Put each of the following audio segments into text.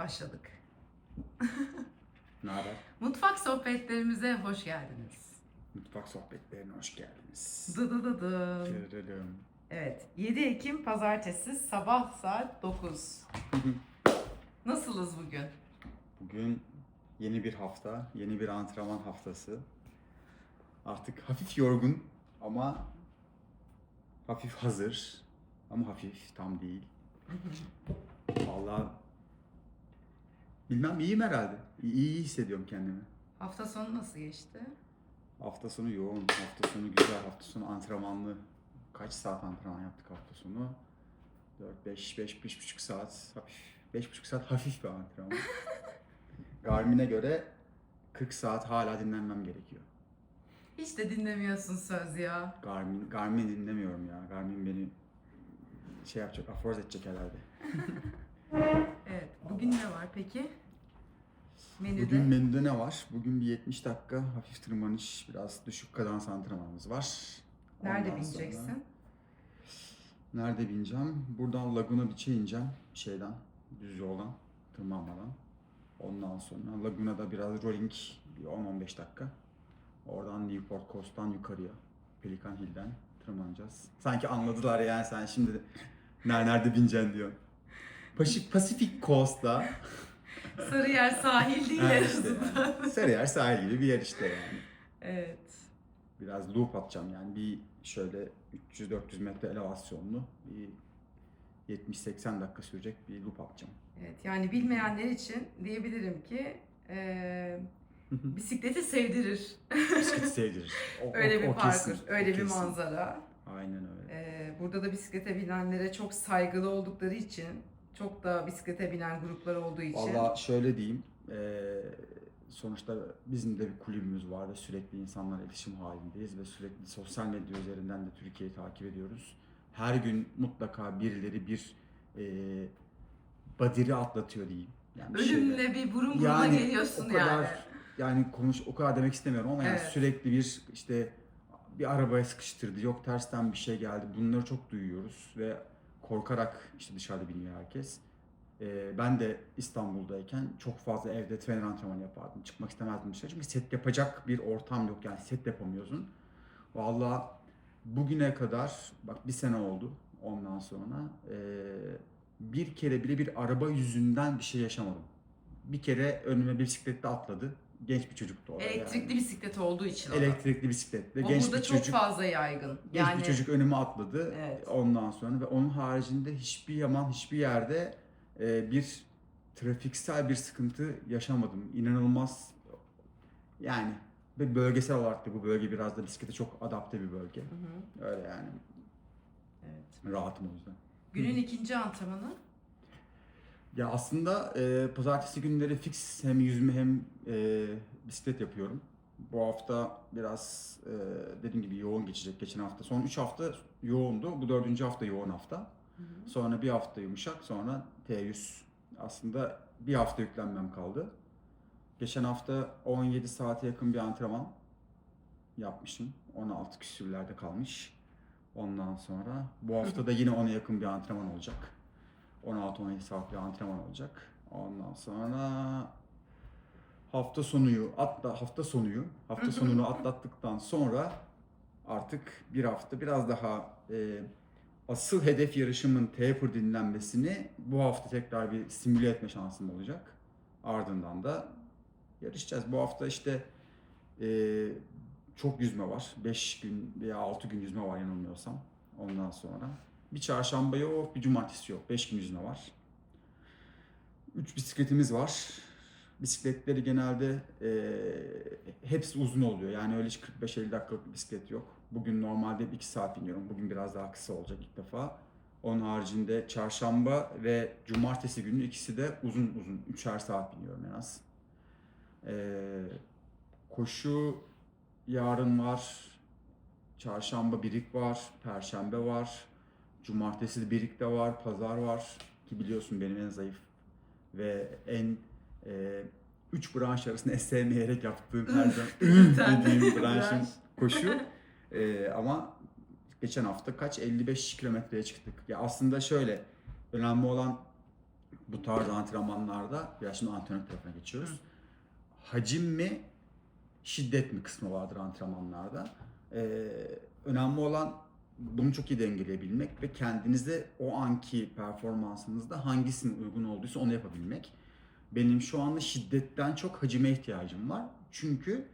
Başladık. Ne haber? Mutfak sohbetlerimize hoş geldiniz. Mutfak sohbetlerine hoş geldiniz. Dı dı dı dı. Evet, 7 Ekim Pazartesi sabah saat 9. Nasılız bugün? Bugün yeni bir hafta, yeni bir antrenman haftası. Artık hafif yorgun ama hafif hazır. Ama hafif, tam değil. Vallahi bilmem iyiyim herhalde. İyi, iyi hissediyorum kendimi. Hafta sonu nasıl geçti? Hafta sonu yoğun, hafta sonu güzel, hafta sonu antrenmanlı. Kaç saat antrenman yaptık hafta sonu? 4, 5, 5, 5,5 saat hafif. 5,5 saat hafif bir antrenman. Garmin'e göre 40 saat hala dinlenmem gerekiyor. Hiç de dinlemiyorsun söz ya. Garmin, Garmin dinlemiyorum ya. Garmin beni şey yapacak, aforoz edecek herhalde. Evet, bugün ne var peki? Menüde. Bugün menüde ne var? Bugün bir 70 dakika hafif tırmanış, biraz düşük kadans antrenmanımız var. Nerede Ondan sonra- bineceksin? Nerede bineceğim? Buradan Laguna Beach'e ineceğim şeyden, düz yoldan, tırmanmadan. Ondan sonra Laguna'da biraz rolling, bir 10-15 dakika. Oradan Newport Coast'tan yukarıya, Pelican Hill'den tırmanacağız. Sanki anladılar yani sen şimdi nerede, bineceksin diyor. Pasifik, Pacific Coast'ta, Sarıyer sahil değil en işte azından. Sarıyer sahil gibi bir yer işte yani. Evet. Biraz loop atacağım yani bir şöyle 300-400 metre elevasyonlu bir 70-80 dakika sürecek bir loop atacağım. Evet, yani bilmeyenler için diyebilirim ki eee, bisikleti sevdirir. Bisikleti sevdirir. O, Öyle bir o parkur, kesin, o öyle bir kesin. manzara. Aynen öyle. Ee, burada da bisiklete binenlere çok saygılı oldukları için, çok da bisiklete binen gruplar olduğu için. Valla şöyle diyeyim. eee, sonuçta bizim de bir kulübümüz var ve sürekli insanlarla iletişim halindeyiz ve sürekli sosyal medya üzerinden de Türkiye'yi takip ediyoruz. Her gün mutlaka birileri bir eee badiri atlatıyor diyeyim. Yani bir. Ölümle bir burun buruna geliyorsun o kadar, yani. yani konuş o kadar demek istemiyorum ama yani Evet. sürekli bir işte bir arabaya sıkıştırdı yok tersten bir şey geldi bunları çok duyuyoruz ve korkarak işte dışarıda biniyor herkes. Ee, ben de İstanbul'dayken çok fazla evde trener antrenmanı yapardım. Çıkmak istemezdim dışarı çünkü set yapacak bir ortam yok yani set yapamıyorsun. Valla bugüne kadar bak bir sene oldu ondan sonra ee, bir kere bile bir araba yüzünden bir şey yaşamadım. Bir kere önüme bir bisikletle atladı. Genç bir çocuktu o da Elektrikli yani. bisiklet olduğu için o da. Elektrikli bisikletle O genç burada bir çok çocuk. fazla yaygın. Genç Yani bir çocuk önüme atladı. Evet. Ondan sonra ve onun haricinde hiçbir yaman hiçbir yerde e, bir trafiksel bir sıkıntı yaşamadım. İnanılmaz yani ve bölgesel olarak da bu bölge biraz da bisiklete çok adapte bir bölge. Hı hı, Öyle yani evet. rahatım o yüzden. Günün ikinci antrenmanı. Ya aslında e, pazartesi günleri fix hem yüzme hem e, bisiklet yapıyorum. Bu hafta biraz e, dediğim gibi yoğun geçecek geçen hafta. Son 3 hafta yoğundu. Bu dördüncü hafta yoğun hafta. Hı hı. Sonra bir hafta yumuşak sonra T100. Aslında bir hafta yüklenmem kaldı. Geçen hafta 17 saate yakın bir antrenman yapmışım. 16 küsürlerde kalmış. Ondan sonra bu hafta da yine ona yakın bir antrenman olacak. 16-17 saat bir antrenman olacak. Ondan sonra hafta sonuyu atla hafta sonuyu hafta sonunu atlattıktan sonra artık bir hafta biraz daha e, asıl hedef yarışımın taper dinlenmesini bu hafta tekrar bir simüle etme şansım olacak. Ardından da yarışacağız. Bu hafta işte e, çok yüzme var. 5 gün veya 6 gün yüzme var yanılmıyorsam. Ondan sonra bir çarşamba yok, bir cumartesi yok. 5 gün yüzme var. 3 bisikletimiz var. Bisikletleri genelde e, hepsi uzun oluyor. Yani öyle hiç 45-50 dakikalık bir bisiklet yok. Bugün normalde 2 saat biniyorum. Bugün biraz daha kısa olacak ilk defa. Onun haricinde çarşamba ve cumartesi günü ikisi de uzun uzun. 3'er saat biniyorum en az. E, koşu yarın var. Çarşamba birik var. Perşembe var. Cumartesi de var. Pazar var. Ki biliyorsun benim en zayıf ve en e, üç branş arasında sevmeyerek yaptığım her zaman dediğim branşım branş. koşu. E, ama geçen hafta kaç 55 kilometreye çıktık. Ya aslında şöyle önemli olan bu tarz antrenmanlarda biraz şimdi antrenör tarafına geçiyoruz. Hacim mi şiddet mi kısmı vardır antrenmanlarda. Ee, önemli olan bunu çok iyi dengeleyebilmek ve kendinize o anki performansınızda hangisinin uygun olduysa onu yapabilmek. Benim şu anda şiddetten çok hacime ihtiyacım var. Çünkü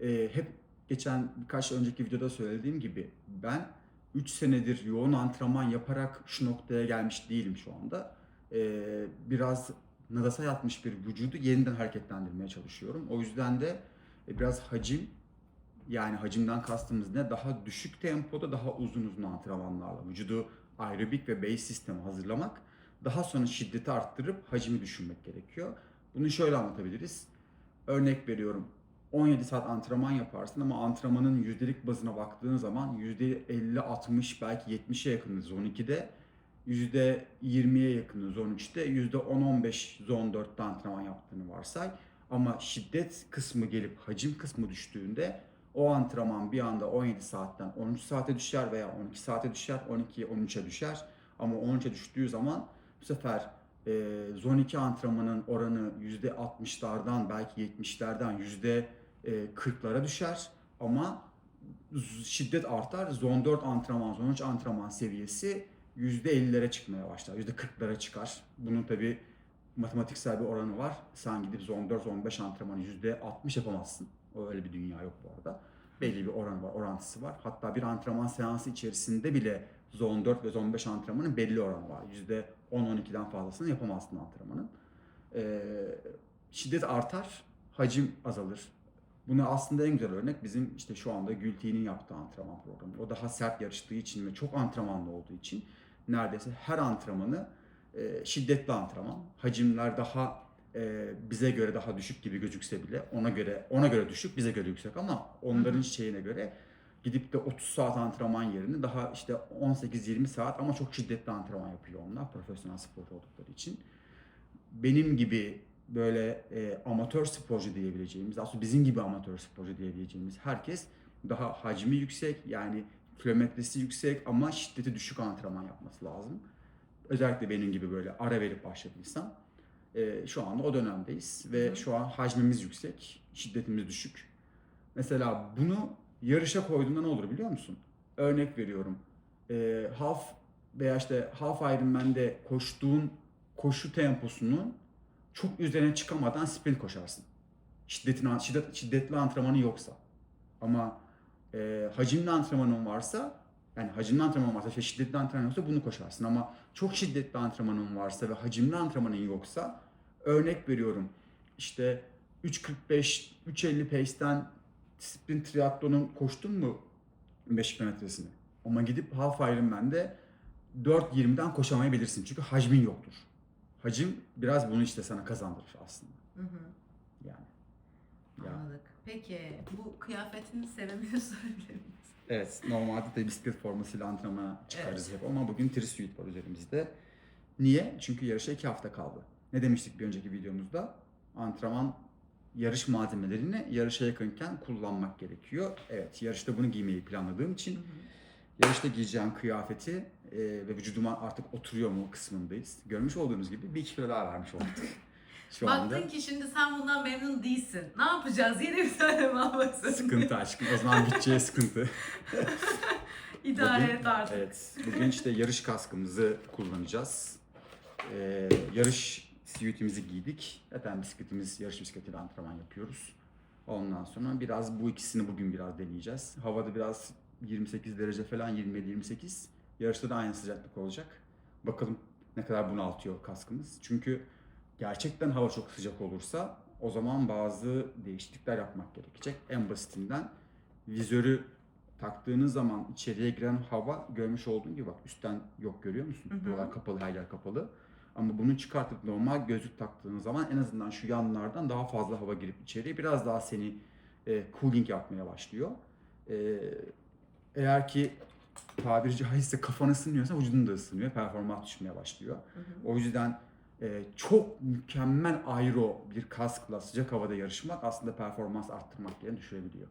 e, hep geçen birkaç önceki videoda söylediğim gibi ben 3 senedir yoğun antrenman yaparak şu noktaya gelmiş değilim şu anda. E, biraz nadasa yatmış bir vücudu yeniden hareketlendirmeye çalışıyorum. O yüzden de e, biraz hacim yani hacimden kastımız ne? Daha düşük tempoda daha uzun uzun antrenmanlarla vücudu aerobik ve base sistemi hazırlamak. Daha sonra şiddeti arttırıp hacmi düşürmek gerekiyor. Bunu şöyle anlatabiliriz. Örnek veriyorum. 17 saat antrenman yaparsın ama antrenmanın yüzdelik bazına baktığın zaman %50-60 belki 70'e yakın zone 2'de, %20'ye yakın zone 3'te, %10-15 zone 4'te antrenman yaptığını varsay. Ama şiddet kısmı gelip hacim kısmı düştüğünde o antrenman bir anda 17 saatten 13 saate düşer veya 12 saate düşer, 12'ye 13'e düşer. Ama 13'e düştüğü zaman bu sefer e, zone 2 antrenmanın oranı %60'lardan belki 70'lerden %40'lara düşer. Ama şiddet artar. Zone 4 antrenman, zone 3 antrenman seviyesi %50'lere çıkmaya başlar. %40'lara çıkar. Bunun tabi matematiksel bir oranı var. Sen gidip zone 4, zone 5 antrenmanı %60 yapamazsın. Öyle bir dünya yok bu arada. Belli bir oranı var, orantısı var. Hatta bir antrenman seansı içerisinde bile zone 4 ve zone 5 antrenmanın belli oranı var. %10-12'den fazlasını yapamazsın antrenmanın. Ee, şiddet artar, hacim azalır. Buna aslında en güzel örnek bizim işte şu anda Gülti'nin yaptığı antrenman programı. O daha sert yarıştığı için ve çok antrenmanlı olduğu için neredeyse her antrenmanı e, şiddetli antrenman. Hacimler daha e, bize göre daha düşük gibi gözükse bile ona göre ona göre düşük bize göre yüksek ama onların Hı hı. şeyine göre gidip de 30 saat antrenman yerine daha işte 18-20 saat ama çok şiddetli antrenman yapıyor onlar profesyonel sporcu oldukları için. Benim gibi böyle e, amatör sporcu diyebileceğimiz, aslında bizim gibi amatör sporcu diyebileceğimiz herkes daha hacmi yüksek yani kilometresi yüksek ama şiddeti düşük antrenman yapması lazım. Özellikle benim gibi böyle ara verip başladıysam e, şu anda o dönemdeyiz ve Hı şu an hacmimiz yüksek, şiddetimiz düşük. Mesela bunu yarışa koyduğunda ne olur biliyor musun? Örnek veriyorum. E, half veya işte half Ironman'de koştuğun koşu temposunun çok üzerine çıkamadan sprint koşarsın. Şiddetin, şiddet, şiddetli antrenmanı yoksa. Ama e, hacimli antrenmanın varsa yani hacimli antrenman varsa şiddetli antrenman yoksa bunu koşarsın. Ama çok şiddetli antrenmanın varsa ve hacimli antrenmanın yoksa örnek veriyorum işte 3.45 3.50 pace'ten sprint triatlonun koştun mu 5 kilometresini? Ama gidip half Ironman'de 4.20'den koşamayabilirsin çünkü hacmin yoktur. Hacim biraz bunu işte sana kazandırır aslında. Hı hı. Yani. Ya. Anladık. Peki bu kıyafetin sebebini söyleyebilir? Evet, normalde de bisiklet formasıyla antrenmana çıkarız hep ama bugün tri suit var üzerimizde. Niye? Çünkü yarışa iki hafta kaldı. Ne demiştik bir önceki videomuzda? Antrenman yarış malzemelerini yarışa yakınken kullanmak gerekiyor. Evet, yarışta bunu giymeyi planladığım için Hı hı. yarışta giyeceğim kıyafeti e, ve vücuduma artık oturuyor mu kısmındayız. Görmüş olduğunuz gibi bir iki kilo daha vermiş olduk. Şu anda Baktın ki şimdi sen bundan memnun değilsin. Ne yapacağız? Yeni bir tane mi zorundayız? sıkıntı aşkım. O zaman bütçeye sıkıntı. İdare Bugün- et artık. Evet. Bugün işte yarış kaskımızı kullanacağız. Ee, yarış siyutimizi giydik. Zaten bisikletimiz, yarış bisikletiyle antrenman yapıyoruz. Ondan sonra biraz bu ikisini bugün biraz deneyeceğiz. Havada biraz 28 derece falan 27-28. Yarışta da aynı sıcaklık olacak. Bakalım ne kadar bunaltıyor kaskımız. Çünkü gerçekten hava çok sıcak olursa o zaman bazı değişiklikler yapmak gerekecek. En basitinden vizörü taktığınız zaman içeriye giren hava görmüş olduğun gibi bak üstten yok görüyor musun? Hı hı. Buralar kapalı, her yer kapalı. Ama bunu çıkartıp normal gözlük taktığınız zaman en azından şu yanlardan daha fazla hava girip içeriye biraz daha seni e, cooling yapmaya başlıyor. E, eğer ki tabiri caizse kafan ısınıyorsa vücudun da ısınıyor. Performans düşmeye başlıyor. Hı hı. O yüzden çok mükemmel aero bir kaskla sıcak havada yarışmak aslında performans arttırmak yerine düşürebiliyor.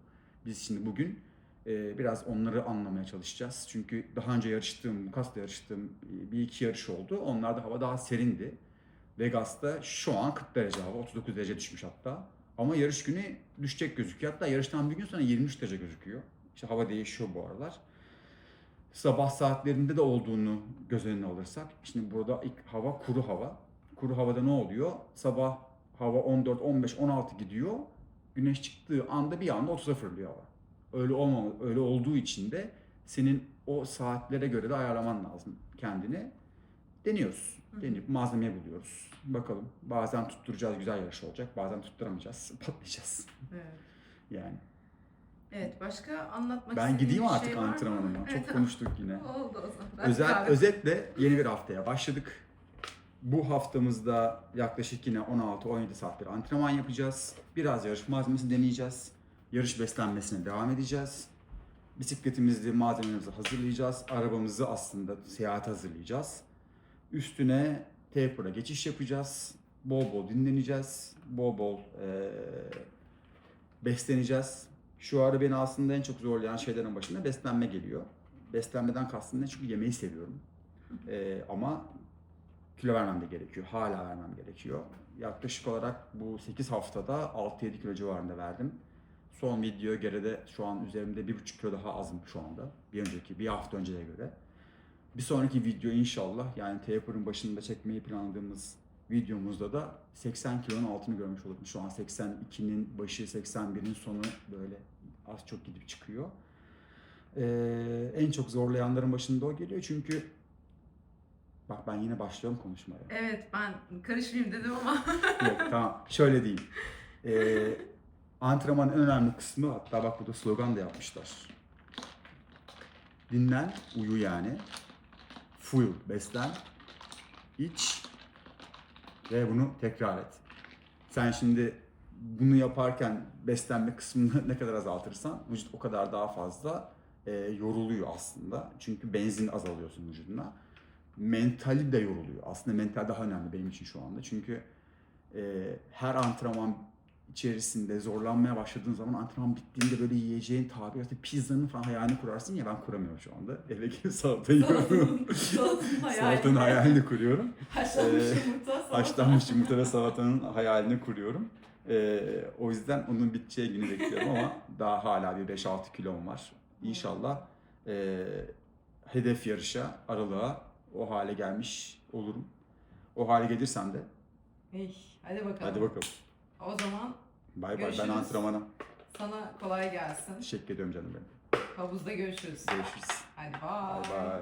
Biz şimdi bugün e, biraz onları anlamaya çalışacağız. Çünkü daha önce yarıştığım, bu kaskla yarıştığım e, bir iki yarış oldu. Onlarda hava daha serindi. Vegas'ta şu an 40 derece hava, 39 derece düşmüş hatta. Ama yarış günü düşecek gözüküyor. Hatta yarıştan bir gün sonra 23 derece gözüküyor. İşte hava değişiyor bu aralar. Sabah saatlerinde de olduğunu göz önüne alırsak, şimdi burada ilk hava kuru hava. Kuru havada ne oluyor? Sabah hava 14, 15, 16 gidiyor. Güneş çıktığı anda bir anda 30'a fırlıyor hava. Öyle olmama, öyle olduğu için de senin o saatlere göre de ayarlaman lazım kendini. Deniyoruz. Deneyip malzemeyi buluyoruz. Bakalım. Bazen tutturacağız, güzel yarış olacak. Bazen tutturamayacağız, patlayacağız. Evet. Yani. Evet başka anlatmak Ben gideyim bir artık şey antrenmanıma. Çok konuştuk yine. Oldu o zaman. Ben Özel, özetle yeni bir haftaya başladık. Bu haftamızda yaklaşık yine 16-17 saattir antrenman yapacağız. Biraz yarış malzemesi deneyeceğiz. Yarış beslenmesine devam edeceğiz. Bisikletimizi, malzememizi hazırlayacağız. Arabamızı aslında seyahat hazırlayacağız. Üstüne taper'a geçiş yapacağız. Bol bol dinleneceğiz. Bol bol eee, besleneceğiz. Şu ara beni aslında en çok zorlayan şeylerin başında beslenme geliyor. Beslenmeden kastım ne? Çünkü yemeği seviyorum. Ee, ama kilo vermem de gerekiyor. Hala vermem gerekiyor. Yaklaşık olarak bu 8 haftada 6-7 kilo civarında verdim. Son videoya göre de şu an üzerimde 1,5 kilo daha azım şu anda. Bir önceki, bir hafta önceye göre. Bir sonraki video inşallah yani taper'ın başında çekmeyi planladığımız videomuzda da 80 kilonun altını görmüş olurum. Şu an 82'nin başı, 81'in sonu böyle az çok gidip çıkıyor. Ee, en çok zorlayanların başında o geliyor çünkü bak ben yine başlıyorum konuşmaya. Evet ben karışmayayım dedim ama Yok tamam şöyle diyeyim. Ee, antrenmanın en önemli kısmı hatta bak burada slogan da yapmışlar. Dinlen, uyu yani. Fuel, beslen, iç ve bunu tekrar et. Sen şimdi bunu yaparken beslenme kısmını ne kadar azaltırsan vücut o kadar daha fazla e, yoruluyor aslında. Çünkü benzin azalıyorsun vücuduna. Mentali de yoruluyor. Aslında mental daha önemli benim için şu anda. Çünkü e, her antrenman içerisinde zorlanmaya başladığın zaman antrenman bittiğinde böyle yiyeceğin tabir işte pizzanın falan hayalini kurarsın ya ben kuramıyorum şu anda. Eve gelip salata yiyorum. Salatanın hayali. Salatanın hayalini kuruyorum. Haşlanmış Ee, yumurta. salata. Haşlanmış yumurta ve salatanın hayalini kuruyorum. Ee, o yüzden onun biteceği günü bekliyorum ama daha hala bir 5-6 kilom var. İnşallah e, hedef yarışa, aralığa o hale gelmiş olurum. O hale gelirsem de Ey, hadi bakalım. hadi bakalım. O zaman Bay bay ben Görüşürüz. antrenmana. sana kolay gelsin. Teşekkür ediyorum canım benim. Havuzda görüşürüz. Görüşürüz. Hadi Bay bay.